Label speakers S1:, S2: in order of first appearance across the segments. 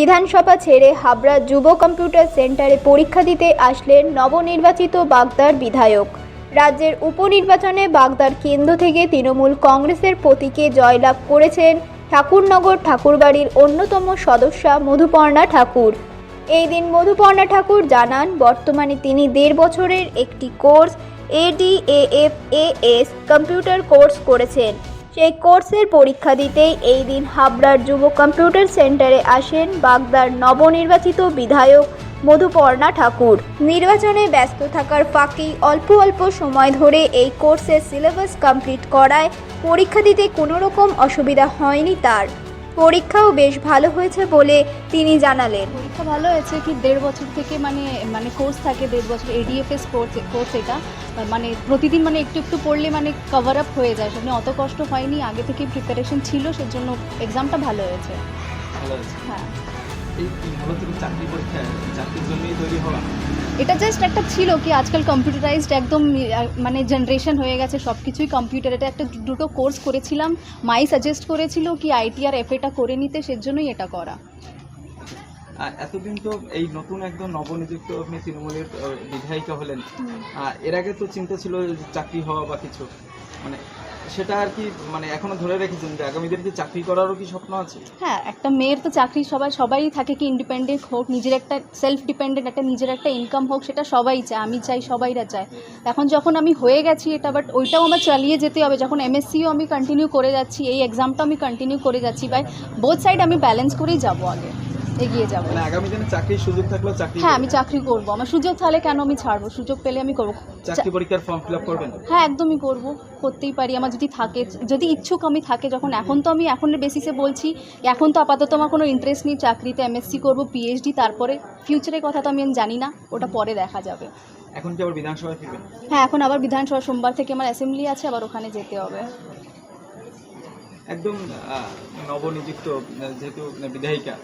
S1: বিধানসভা ছেড়ে হাবড়া যুব কম্পিউটার সেন্টারে পরীক্ষা দিতে আসলেন নবনির্বাচিত বাগদার বিধায়ক। রাজ্যের উপনির্বাচনে বাগদার কেন্দ্র থেকে তৃণমূল কংগ্রেসের প্রতীকে জয়লাভ করেছেন ঠাকুরনগর ঠাকুরবাড়ির অন্যতম সদস্যা মধুপর্ণা ঠাকুর। এই দিন মধুপর্ণা ঠাকুর জানান, বর্তমানে তিনি দেড় বছরের একটি কোর্স এডিএএফএএস কম্পিউটার কোর্স করেছেন। সেই কোর্সের পরীক্ষা দিতেই এই দিন হাবড়ার যুব কম্পিউটার সেন্টারে আসেন বাগদার নবনির্বাচিত বিধায়ক মধুপর্ণা ঠাকুর। নির্বাচনে ব্যস্ত থাকার ফাঁকেই অল্প অল্প সময় ধরে এই কোর্সের সিলেবাস কমপ্লিট করায় পরীক্ষা দিতে কোনো রকম অসুবিধা হয়নি তার। পরীক্ষাও বেশ ভালো হয়েছে বলে তিনি জানালেন।
S2: পরীক্ষা ভালো হয়েছে কি দেড় বছর থেকে মানে মানে কোর্স থাকে দেড় বছর এডিএফএস কোর্স কোর্স এটা। মানে প্রতিদিন মানে একটু একটু পড়লে মানে কভার আপ হয়ে যায়। সেখানে অত কষ্ট হয়নি আগে থেকে প্রিপারেশন ছিল সেজন্য এক্সামটা ভালো হয়েছে।
S3: ভালো
S2: হ্যাঁ।
S3: এই মূলত কি চাকরি পরীক্ষা চাকরির জন্যই তৈরি হওয়া।
S2: এটা জাস্ট একটা ছিল কি আজকাল কম্পিউটারাইজড একদম মানে জেনারেশন হয়ে গেছে সব কিছুই কম্পিউটার এটা একটা দুটো কোর্স করেছিলাম। মাই সাজেস্ট করেছিল কি আইটি আর এফএটা করে নিতে সেজন্যই এটা করা।
S3: আর এতদিন তো এই নতুন একদম নবনিযুক্ত আপনি তৃণমূলের বিধায়িকা হলেন। এর আগে তো চিন্তা ছিল চাকরি হওয়া বা কিছু মানে সেটা আর কি মানে এখনও ধরে রেখেছেন যে আগামী দিনে চাকরি করারও কি স্বপ্ন আছে?
S2: হ্যাঁ একটা মেয়ের তো চাকরি সবাই সবাই থাকে কি ইন্ডিপেন্ডেন্ট হোক, নিজের একটা সেলফ ডিপেন্ডেন্ট একটা নিজের একটা ইনকাম হোক, সেটা সবাই চায়, আমি চাই, সবাইরা চায়। এখন যখন আমি হয়ে গেছি এটা বাট ওইটাও আমার চালিয়ে যেতে হবে। যখন এমএসসিও আমি কন্টিনিউ করে যাচ্ছি, এই এক্সামটাও আমি কন্টিনিউ করে যাচ্ছি বাই বোথ সাইড আমি ব্যালেন্স করেই যাব আগে। এগিয়ে যাব।
S3: মানে আগামী দিনে চাকরির সুযোগ থাকলেও চাকরি
S2: হ্যাঁ আমি চাকরি করব। আমার সুযোগ তাহলে কেন আমি ছাড়বো? সুযোগ পেলে আমি করব।
S3: চাকরি পরীক্ষার ফর্ম ফিল আপ করবেন?
S2: হ্যাঁ একদমই করব। করতেই পারি। আমার যদি থাকে যদি ইচ্ছুক আমি থাকে যখন এখন তো আমি এখনের বেসিসে বলছি এখন তো আপাতত আমার কোনো ইন্টারেস্ট নেই চাকরিতে এমএসসি করব পিএইচডি তারপরে ফিউচারের কথা তো আমি জানি না ওটা পরে দেখা যাবে।
S3: এখন কি আবার বিধানসভায় ফিরবেন?
S2: হ্যাঁ এখন আবার বিধানসভা সোমবার থেকে আমার অ্যাসেম্বলি আছে আবার ওখানে যেতে হবে।
S3: একদম নবনিযুক্ত যেহেতু বিধায়িকা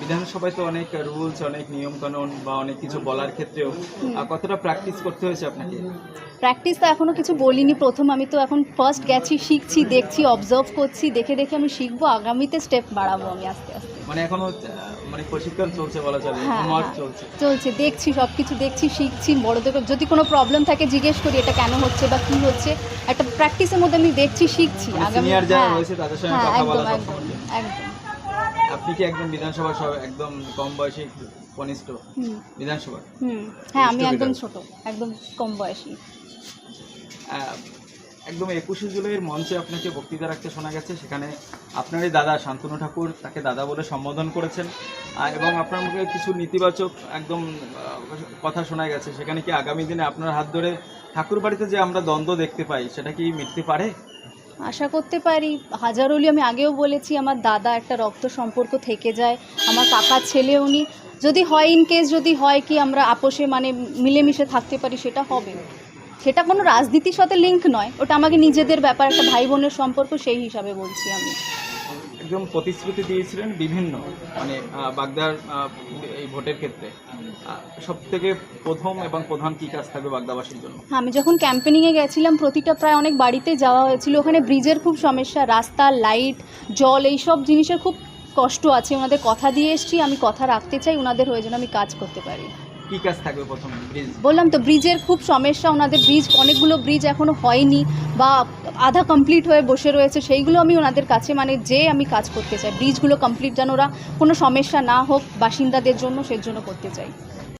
S3: বিধানসভায় তো অনেক রুলস অনেক নিয়ম কানুন বা অনেক কিছু বলার ক্ষেত্রেও কতটা প্র্যাকটিস করতে হয়েছে আপনাকে?
S2: প্র্যাকটিস তো এখনও কিছু বলিনি। প্রথম আমি তো এখন ফার্স্ট গেছি শিখছি দেখছি অবজার্ভ করছি দেখে দেখে আমি শিখব। আগামীতে স্টেপ বাড়াবো আমি আস্তে আস্তে।
S3: মানে এখনও মানে প্রশিক্ষণ চলছে বলা চলে
S2: হ্যাঁ,
S3: হোমওয়ার্ক
S2: হ্যাঁ।
S3: চলছে।
S2: চলছে দেখছি সব কিছু দেখছি শিখছি বড়দের যদি কোনো প্রবলেম থাকে জিজ্ঞেস করি এটা কেন হচ্ছে বা কি হচ্ছে। একটা প্র্যাকটিসের মধ্যে আমি দেখছি শিখছি
S3: সিনিয়র যারা
S2: হ্যাঁ,
S3: রয়েছে তাদের সঙ্গে কথা
S2: একদম
S3: বলা
S2: একদম একদম।
S3: আপনি কি একদম বিধানসভা একদম কম বয়সী কনিষ্ঠ? বিধানসভা
S2: হুম হ্যাঁ আমি একদম ছোট একদম কম বয়সী।
S3: আহ, একদম একুশে জুলাইয়ের মঞ্চে আপনাকে বক্তৃতা রাখতে শোনা গেছে। সেখানে আপনারই দাদা শান্তনু ঠাকুর তাকে দাদা বলে সম্বোধন করেছেন। এবং আপনার মুখে কিছু নেতিবাচক একদম কথা শোনা গেছে। সেখানে কি আগামী দিনে আপনার হাত ধরে ঠাকুর বাড়িতে যে আমরা দ্বন্দ্ব দেখতে পাই, সেটা কি মিটতে পারে?
S2: আশা করতে পারি। হাজার হলি আমি আগেও বলেছি, আমার দাদা একটা রক্ত সম্পর্ক থেকে যায়, আমার কাকার ছেলে উনি। যদি হয় ইন কেস যদি হয় কি আমরা আপোষে মানে মিলেমিশে থাকতে পারি, সেটা হবে। সেটা কোনো রাজনীতির সাথে লিঙ্ক নয়। ওটা আমাকে নিজেদের ব্যাপার একটা ভাই বোনের সম্পর্ক সেই হিসাবে বলছি আমি।
S3: একদম প্রতিশ্রুতি দিয়েছিলেন বিভিন্ন মানে বাগদার এই ভোটের ক্ষেত্রে। সব থেকে প্রথম এবং প্রধান কি কাজ থাকবে বাগদাবাসীর জন্য?
S2: আমি যখন ক্যাম্পেনিংয়ে গেছিলাম প্রতিটা প্রায় অনেক বাড়িতে যাওয়া হয়েছিল। ওখানে ব্রিজের খুব সমস্যা রাস্তা লাইট জল এই সব জিনিসের খুব কষ্ট আছে। ওনাদের কথা দিয়ে এসছি আমি কথা রাখতে চাই ওনাদের হয়ে যেন আমি কাজ করতে পারি। বললাম তো ব্রিজের খুব সমস্যা। ওনাদের ব্রিজ অনেকগুলো ব্রিজ এখনও হয়নি বা আধা কমপ্লিট হয়ে বসে রয়েছে। সেইগুলো আমি ওনাদের কাছে মানে যে আমি কাজ করতে চাই ব্রিজগুলো কমপ্লিট যেন ওরা কোনো সমস্যা না হোক, বাসিন্দাদের জন্য, সেজন্য করতে চাই।